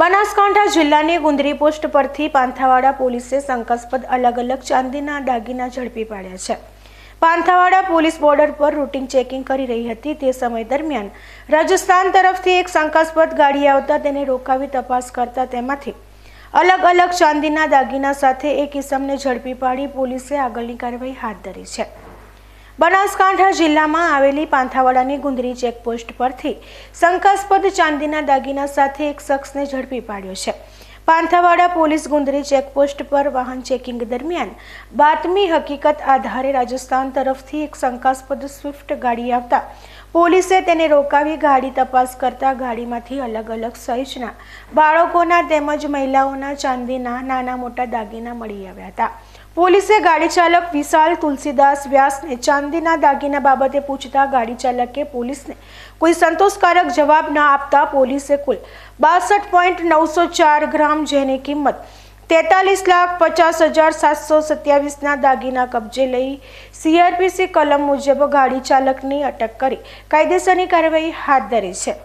બનાસકાંઠા જિલ્લાની ગુંદરી પોસ્ટ પરથી પાંથાવાડા પોલીસે શંકાસ્પદ અલગ અલગ ચાંદીના દાગીના ઝડપી પાડ્યા છે. પાંથાવાડા પોલીસ બોર્ડર પર રૂટીન ચેકિંગ કરી રહી હતી. તે સમય દરમિયાન રાજસ્થાન તરફથી એક શંકાસ્પદ ગાડી આવતા તેને રોકાવી તપાસ કરતા તેમાંથી અલગ અલગ ચાંદીના દાગીના સાથે એક ઇસમને ઝડપી પાડી પોલીસે આગળની કાર્યવાહી હાથ ધરી છે. બનાસકાંઠા જિલ્લામાં આવેલી પાંથાવાડાની ગુંદરી ચેકપોસ્ટ પરથી શંકાસ્પદ ચાંદીના દાગીના સાથે એક શખ્સને ઝડપી પાડ્યો છે. પાંથાવાડા પોલીસ ગુંદરી ચેકપોસ્ટ પર વાહન ચેકિંગ દરમિયાન બાતમી હકીકત આધારે રાજસ્થાન તરફથી એક શંકાસ્પદ સ્વિફ્ટ ગાડી આવતા પોલીસે તેને રોકાવી ગાડી તપાસ કરતા ગાડીમાંથી અલગ અલગ સાઇઝના બાળકોના તેમજ મહિલાઓના ચાંદીના નાના મોટા દાગીના મળી આવ્યા હતા. પોલીસે ગાડી ચાલક વિશાલ તુલસીદાસ વ્યાસને ચાંદીના દાગીના બાબતે પૂછતા ગાડી ચાલકે પોલીસને કોઈ સંતોષકારક જવાબ ન આપતા પોલીસે કુલ બાસઠ પોઈન્ટ નવસો ચાર ગ્રામ જેની કિંમત તેતાલીસ લાખ પચાસ હજાર સાતસો સત્યાવીસના દાગીના કબજે લઈ સીઆરપીસી કલમ મુજબ ગાડી ચાલકની અટક કરી કાયદેસરની કાર્યવાહી હાથ ધરી છે.